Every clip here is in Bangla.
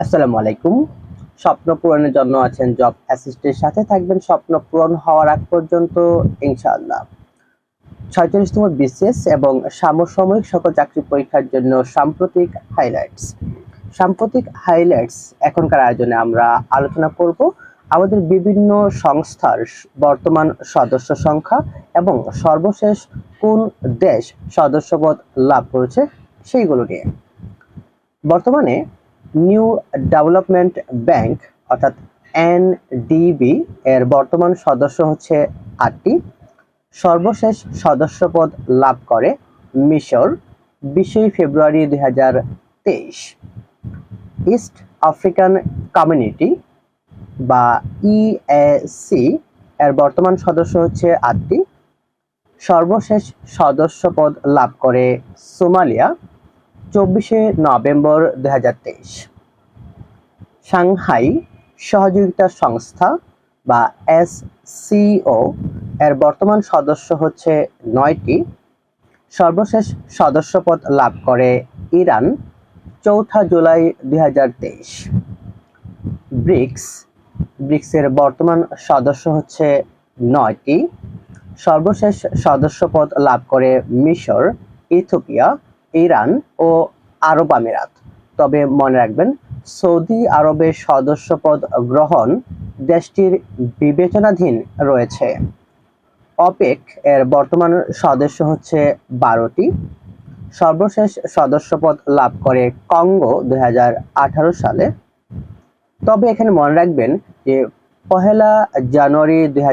আসসালামু আলাইকুম। স্বপ্ন পূরণের জন্য আছেন জব অ্যাসিস্টের সাথে থাকবেন স্বপ্ন পূরণ হওয়ার আগ পর্যন্ত, ইনশাআল্লাহ। ছয়চল্লিশতম বিসিএস এবং সমসাময়িক সকল চাকরি পরীক্ষার জন্য সাম্প্রতিক হাইলাইটস সাম্প্রতিক হাইলাইটস এখনকার আয়োজনে আমরা আলোচনা করব আমাদের বিভিন্ন সংস্থার বর্তমান সদস্য সংখ্যা এবং সর্বশেষ কোন দেশ সদস্যপদ লাভ করেছে সেইগুলো নিয়ে। বর্তমানে নিউ ডেভেলপমেন্ট ব্যাংক, অর্থাৎ এনডিবি এর বর্তমান সদস্য হচ্ছে আটটি। সর্বশেষ সদস্যপদ লাভ করে মিশর, বিশই ফেব্রুয়ারি দুই হাজার তেইশ। ইস্ট আফ্রিকান কমিউনিটি বা ইএসি এর বর্তমান সদস্য হচ্ছে আটটি। সর্বশেষ সদস্যপদ লাভ করে সোমালিয়া, চব্বিশে নভেম্বর দু হাজার তেইশ। সাংহাই সহযোগিতা সংস্থা বা এসসিও এর বর্তমান সদস্য হচ্ছে নয়টি। সর্বশেষ সদস্যপদ লাভ করে ইরান চৌঠা জুলাই দুই হাজার তেইশ। ব্রিক্স, ব্রিক্সের বর্তমান সদস্য হচ্ছে নয়টি। সর্বশেষ সদস্যপদ লাভ করে মিশর ইথোপিয়া ইরান ও আরব আমিরাত। তবে মনে রাখবেন সৌদি আরবের সদস্যপদ গ্রহণ দেশটির বিবেচনাধীন রয়েছে। অপেক এর বর্তমান সদস্য হচ্ছে বারোটি। সর্বশেষ সদস্যপদ লাভ করে কঙ্গো দুই হাজার আঠারো সালে। তবে এখানে মনে রাখবেন যে পহেলা জানুয়ারি দুই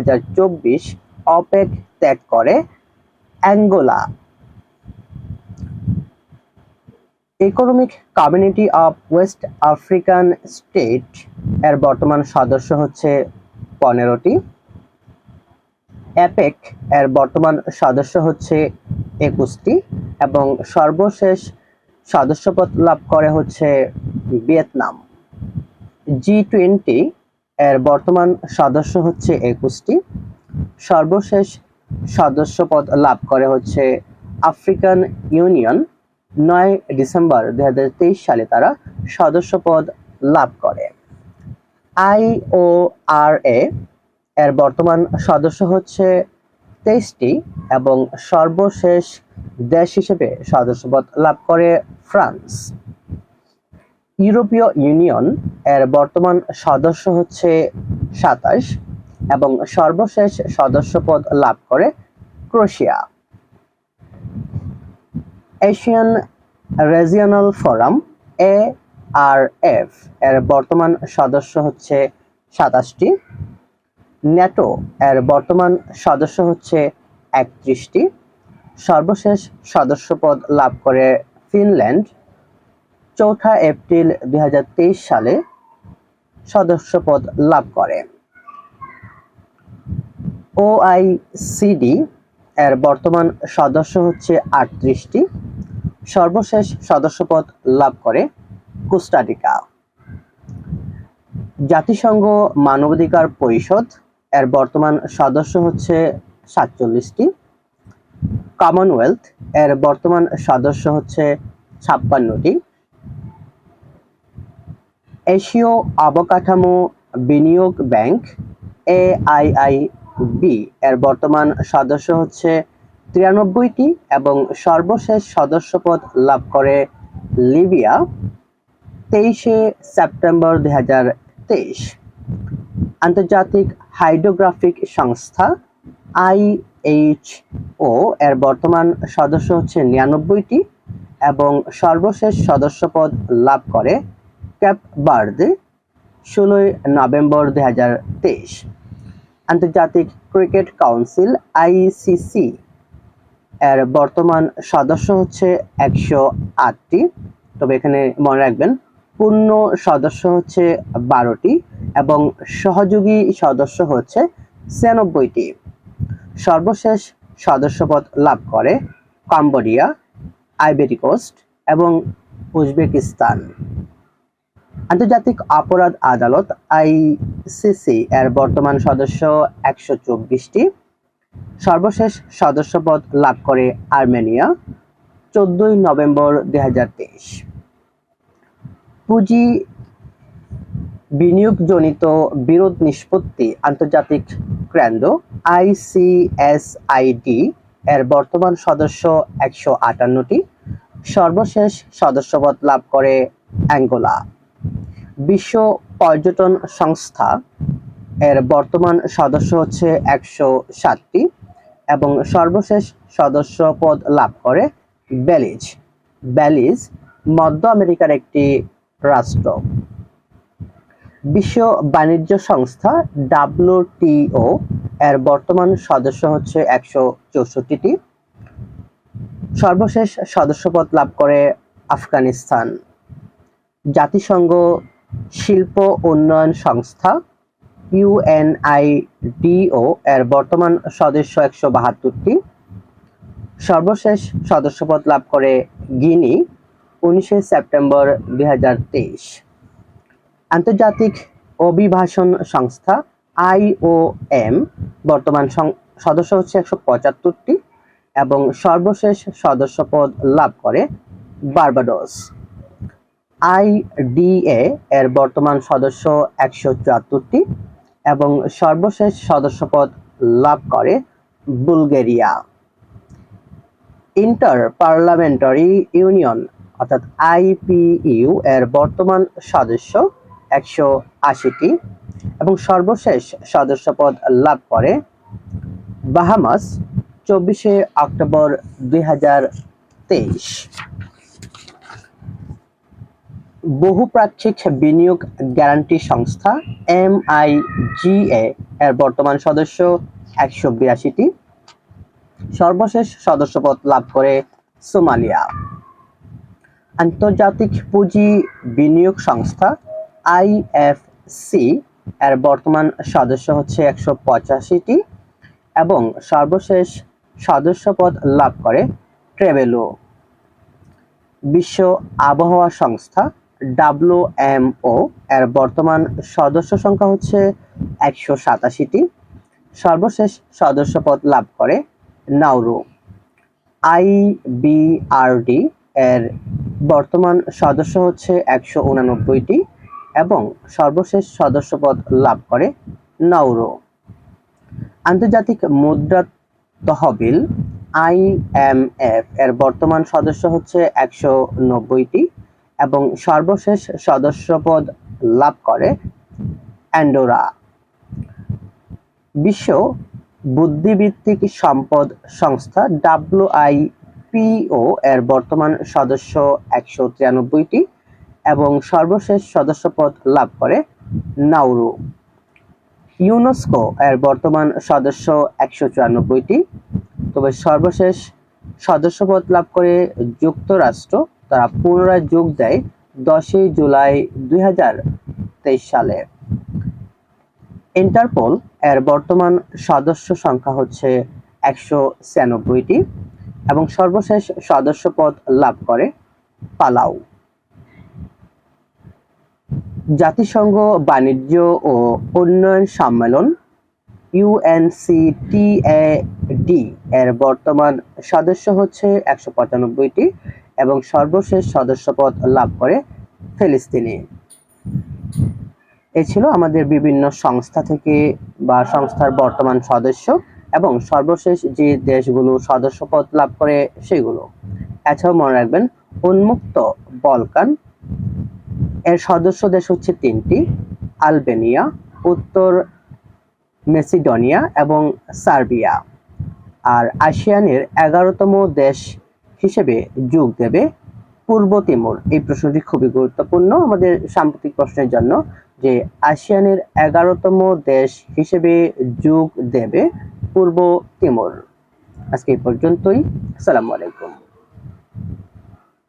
অপেক ত্যাগ করে Angola economic community of West African state এর বর্তমান সদস্য হচ্ছে পনেরোটি। অ্যাপেক এর বর্তমান সদস্য হচ্ছে একুশটি এবং সর্বশেষ সদস্যপদ লাভ করে হচ্ছে ভিয়েতনাম। জি টোয়েন্টি এর বর্তমান সদস্য হচ্ছে একুশটি। সর্বশেষ সদস্যপদ লাভ করে হচ্ছে আফ্রিকান ইউনিয়ন নয় ডিসেম্বর দুই হাজার তেইশ সালে তারা সদস্যপদ লাভ করে। আইওআরএ এর বর্তমান সদস্য হচ্ছে তেইশটি এবং সর্বশেষ দেশ হিসেবে সদস্যপদ লাভ করে ফ্রান্স। ইউরোপীয় ইউনিয়ন এর বর্তমান সদস্য হচ্ছে সাতাশ এবং সর্বশেষ সদস্যপদ লাভ করে Croatia Asian regional forum, A R F. এর বর্তমান সদস্য হচ্ছে সাতাশটি। ন্যাটো, এর বর্তমান সদস্য হচ্ছে একত্রিশটি। সর্বশেষ সদস্যপদ লাভ করে ফিনল্যান্ড। চৌঠা এপ্রিল দুই হাজার তেইশ সালে সদস্যপদ লাভ করে। ওআইসিডি এর বর্তমান সদস্য হচ্ছে আটত্রিশটি। সর্বশেষ সদস্যপদ লাভ করে কোস্টারিকা। জাতিসংঘ মানবাধিকার পরিষদ, এর বর্তমান সদস্য হচ্ছে সাতচল্লিশটি। কমনওয়েলথ এর বর্তমান সদস্য হচ্ছে ছাপ্পান্নটি। এশীয় অবকাঠামো বিনিয়োগ ব্যাংক এআইআই বি, এর বর্তমান সদস্য হচ্ছে তিরানব্বইটি এবং সর্বশেষ সদস্যপদ লাভ করে লিবিয়া তেইশে সেপ্টেম্বর দুই তেইশ। আন্তর্জাতিক হাইড্রোগ্রাফিক সংস্থা আইএইচও এর বর্তমান সদস্য হচ্ছে নিরানব্বইটি এবং সর্বশেষ সদস্যপদ লাভ করে ক্যাপ বার্দে ষোলোই নভেম্বর দুই আন্তর্জাতিক ক্রিকেট কাউন্সিল আইসিসি এর বর্তমান সদস্য হচ্ছে একশো আটটি। তবে এখানে মনে রাখবেন, পূর্ণ সদস্য হচ্ছে বারোটি এবং সহযোগী সদস্য হচ্ছে ছিয়ানব্বইটি। সর্বশেষ সদস্যপদ লাভ করে কম্বোডিয়া আইবেরি কোস্ট এবং উজবেকিস্তান। আন্তর্জাতিক অপরাধ আদালত আইসিসি এর বর্তমান সদস্য একশো চব্বিশটি। সর্বশেষ সদস্যপদ লাভ করে আর্মেনিয়া, চোদ্দই নভেম্বর দুই হাজার তেইশ। পুঁজি বিনিয়োগজনিত বিরোধ নিষ্পত্তি আন্তর্জাতিক কেন্দ্র আইসিএসআইডি এর বর্তমান সদস্য একশো আটান্নটি, সর্বশেষ সদস্যপদ লাভ করে অ্যাঙ্গোলা। বিশ্ব পর্যটন সংস্থা এর বর্তমান সদস্য হচ্ছে একশো সাতটি এবং সর্বশেষ সদস্য পদ লাভ করে বেলিজ বেলিজ মধ্য আমেরিকার একটি রাষ্ট্র। বিশ্ব বাণিজ্য সংস্থা ডাব্লিউটিও এর বর্তমান সদস্য হচ্ছে একশো চৌষট্টিটি। সর্বশেষ সদস্যপদ লাভ করে আফগানিস্তান। জাতিসংঘ শিল্প উন্নয়ন সংস্থা ইউএনআইডিও এর বর্তমান সদস্য একশো বাহাত্তরটি। সর্বশেষ সদস্যপদ লাভ করে গিনি উনিশে সেপ্টেম্বর দুই হাজার তেইশ। আন্তর্জাতিক অভিভাষণ সংস্থা আইওএম বর্তমান সদস্য হচ্ছে একশো পঁচাত্তরটি এবং সর্বশেষ সদস্যপদ লাভ করে বার্বাডোস। আইডিএ এর বর্তমান সদস্য একশো চুয়াত্তরটি। এবং সর্বশেষ সদস্যপদ লাভ করে বুলগেরিয়া। ইন্টার পার্লামেন্টারি ইউনিয়ন, অর্থাৎ আইপিইউ এর বর্তমান সদস্য একশো আশিটি এবং সর্বশেষ সদস্যপদ লাভ করে বাহামাস, চব্বিশে অক্টোবর দুই হাজার তেইশ। বহুপ্রাক্ষিক বিনিয়োগ গ্যারান্টি সংস্থা এম আই জি এর বর্তমান সদস্য একশো বিরাশিটি। সর্বশেষ সদস্যপদ লাভ করে সোমালিয়া। আন্তর্জাতিক পুঁজি বিনিয়োগ সংস্থা আইএফসি এর বর্তমান সদস্য হচ্ছে একশো পঁচাশিটি এবং সর্বশেষ সদস্যপদ লাভ করে ট্রেভেলো। বিশ্ব আবহাওয়া সংস্থা ডাব্লিউএমও এর বর্তমান সদস্য সংখ্যা হচ্ছে একশো সাতাশিটি। সর্বশেষ সদস্যপদ লাভ করে নাউরু আইবিআরডি এর বর্তমান সদস্য হচ্ছে একশো উনানব্বইটি এবং সর্বশেষ সদস্যপদ লাভ করে নাউরো আন্তর্জাতিক মুদ্রা তহবিল আইএমএফ এর বর্তমান সদস্য হচ্ছে একশো নব্বইটি। এবং সর্বশেষ সদস্যপদ লাভ করে অ্যান্ডোরা। বিশ্ব বুদ্ধিভিত্তিক সম্পদ সংস্থা ডাব্লিউআইপিও এর বর্তমান সদস্য একশো তিরানব্বইটি এবং সর্বশেষ সদস্যপদ লাভ করে নাউরু ইউনেস্কো এর বর্তমান সদস্য একশো চুরানব্বইটি। তবে সর্বশেষ সদস্যপদ লাভ করে যুক্তরাষ্ট্র তারা পুনরায় যোগ দেয় দশই জুলাই দুই সালে। ইন্টারপোল এর বর্তমান সদস্য সংখ্যা হচ্ছে একশো ছিয়ানব্বইটি এবং সর্বশেষ সদস্য পদ লাভ করে পালাউ জাতিসংঘ বাণিজ্য ও উন্নয়ন সম্মেলন ইউএনসিটিএডি এর বর্তমান সদস্য হচ্ছে একশো পঁচানব্বইটি এবং সর্বশেষ সদস্যপদ লাভ করে ফিলিস্তিনি। এ ছিল আমাদের বিভিন্ন সংস্থা থেকে বা সংস্থার বর্তমান সদস্য এবং সর্বশেষ যে দেশগুলো সদস্যপদ লাভ করে সেগুলো। এছাড়াও মনে রাখবেন, উন্মুক্ত বলকান এর সদস্য দেশ হচ্ছে তিনটি, আলবেনিয়া, উত্তর মেসিডোনিয়া এবং সার্বিয়া। আর আসিয়ানের এগারোতম দেশ হিসেবে যোগ দেবে পূর্ব তিমুর। এই প্রশ্নটি খুবই গুরুত্বপূর্ণ আমাদের সাম্প্রতিক প্রশ্নের জন্য যে আসিয়ানের এগারোতম দেশ হিসেবে যোগ দেবে পূর্ব তিমুর। আজকে এই পর্যন্তই। আসসালামু আলাইকুম।